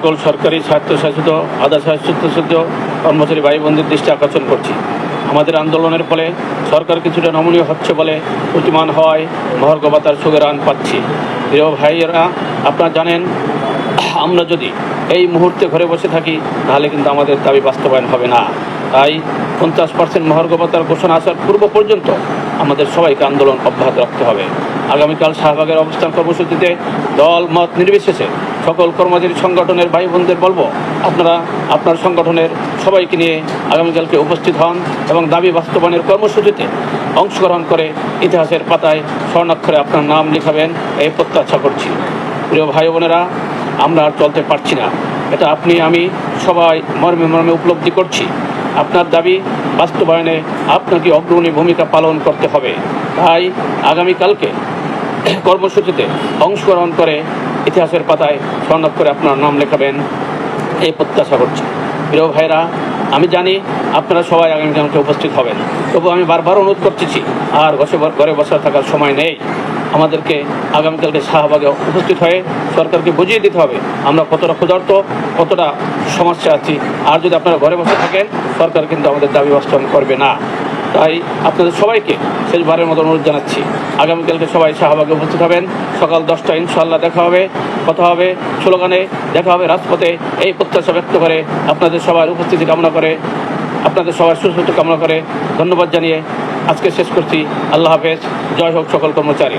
সকল সরকারি স্বায়ত্তশাসিত আধা স্বায়ত্তশাসিত কর্মচারী ভাই দৃষ্টি আকর্ষণ করছি। আমাদের আন্দোলনের ফলে সরকার কিছুটা নমনীয় হচ্ছে বলে প্রতিমান হওয়ায় মহর্গ ভাতার সুগেরান পাচ্ছি। প্রিয় ভাইয়েরা, আপনারা জানেন, আমরা যদি এই মুহূর্তে ঘরে বসে থাকি, তাহলে কিন্তু আমাদের দাবি বাস্তবায়ন হবে না। তাই পঞ্চাশ পার্সেন্ট মহার্ঘ ভাতার ঘোষণা আসার পূর্ব পর্যন্ত আমাদের সবাইকে আন্দোলন অব্যাহত রাখতে হবে। আগামীকাল শাহবাগের অবস্থান কর্মসূচিতে দল মত নির্বিশেষে সকল কর্মচারী সংগঠনের ভাই বোনদের বলব, আপনারা আপনার সংগঠনের সবাইকে নিয়ে আগামীকালকে উপস্থিত হন এবং দাবি বাস্তবায়নের কর্মসূচিতে অংশগ্রহণ করে ইতিহাসের পাতায় স্বর্ণাক্ষরে আপনার নাম লিখাবেন, এই প্রত্যাশা করছি। প্রিয় ভাই বোনেরা আমরা আর চলতে পারছি না। এটা আপনি, আমি সবাই মর্মে মর্মে উপলব্ধি করছি। আপনার দাবি বাস্তবায়নে আপনাকে অগ্রণী ভূমিকা পালন করতে হবে। তাই আগামীকালকে কর্মসূচিতে অংশগ্রহণ করে ইতিহাসের পাতায় স্বর্ণাক্ষরে আপনার নাম লেখাবেন। এই প্রত্যাশা করছি। প্রিয় ভাইরা আমি জানি আপনারা সবাই আগামীকালকে উপস্থিত হবেন। তবু আমি বারবার অনুরোধ করতেছি, আর বসে ঘরে বসে থাকার সময় নেই। আমাদেরকে আগামীকালকে শাহবাগে উপস্থিত হয়ে সরকারকে বুঝিয়ে দিতে হবে, আমরা কতটা ক্ষুধার্ত, কতটা সমস্যা আছি আর যদি আপনারা ঘরে বসে থাকেন, সরকার কিন্তু আমাদের দাবি বাস্তবায়ন করবে না। তাই আপনাদের সবাইকে শেষবারের মতো অনুরোধ জানাচ্ছি। আগামীকালকে সবাই শাহবাগে উপস্থিত হবেন। সকাল দশটা ইনশাল্লাহ দেখা হবে, কথা হবে, স্লোগানে দেখা হবে রাজপথে। এই প্রত্যাশা ব্যক্ত করে আপনাদের সবার উপস্থিতি কামনা করে, আপনাদের সবার সুস্থ কামনা করে ধন্যবাদ জানিয়ে আজকে শেষ করছি। আল্লাহ হাফেজ। জয় হোক সকল কর্মচারী।